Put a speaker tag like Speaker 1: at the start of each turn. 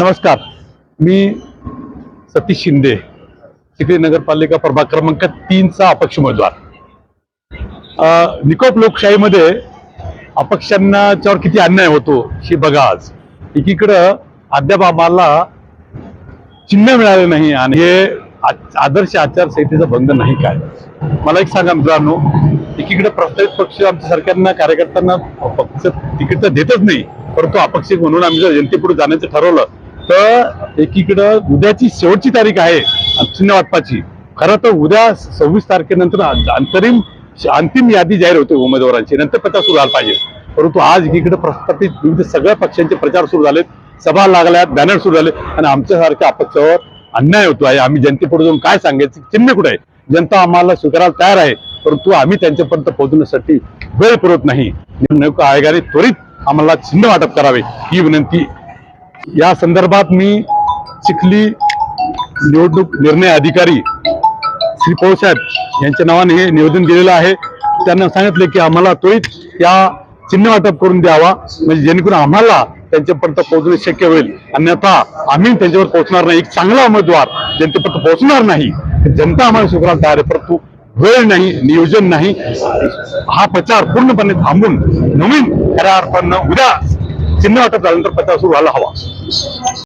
Speaker 1: नमस्कार. मी सतीश शिंदे चिखली नगरपालिका प्रभाग क्रमांक तीनचा अपक्ष उमेदवार. निकोप लोकशाहीमध्ये अपक्षांच्यावर किती अन्याय होतो हे बघा आज. एकीकडं अद्याप आम्हाला चिन्ह मिळाले नाही आणि हे आदर्श आचारसंहितेचा भंग नाही काय. मला एक सांगा मित्रांनो एकीकडे प्रस्तावित पक्ष आमच्या सरकारना कार्यकर्त्यांना पक्ष तिकीट तर देतच नाही परंतु अपक्ष म्हणून आम्ही जर जनतेपुढे जाण्याचं ठरवलं तर एकीकडं उद्याची शेवटची तारीख आहे चिन्ह वाटपाची. खरं तर उद्या सव्वीस तारखेनंतर अंतरिम अंतिम यादी जाहीर होते उमेदवारांची. नंतर प्रचार सुरू झाला पाहिजे. परंतु आज एकीकडे प्रस्थापित विविध सगळ्या पक्षांचे प्रचार सुरू झालेत. सभा लागल्यात बॅनर सुरू झाले आणि आमच्यासारख्या अपक्षावर अन्याय होतो आहे. आम्ही जनतेपुढे जाऊन काय सांगायचं? चिन्ह कुठे आहे? जनता आम्हाला स्वीकारायला तयार आहे. परंतु आम्ही त्यांच्यापर्यंत पोहोचण्यासाठी वेळ पुरत नाही. निवडणूक आयोगाने त्वरित आम्हाला चिन्ह वाटप करावे. ही विनंती या संदर्भात मी चिखली निवडणूक निर्णय अधिकारी श्री पौसाहेब यांच्या नावाने हे निवेदन दिलेलं आहे. त्यांना सांगितले की आम्हाला त्वरित या चिन्ह वाटप करून द्यावा. म्हणजे जेणेकरून आम्हाला त्यांच्यापर्यंत पोहोचणे शक्य होईल. अन्यथा आम्ही त्यांच्यावर पोहोचणार नाही. एक चांगला उमेदवार जनतेपर्यंत पोहोचणार नाही. जनता आम्हाला स्वीकारायला तयार आहे. परंतु वेळ नाही नियोजन नाही. हा प्रचार पूर्णपणे थांबून नवीन खऱ्या अर्थानं उद्या चिन्ह वाटप झाल्यानंतर प्रचार सुरू व्हायला हवा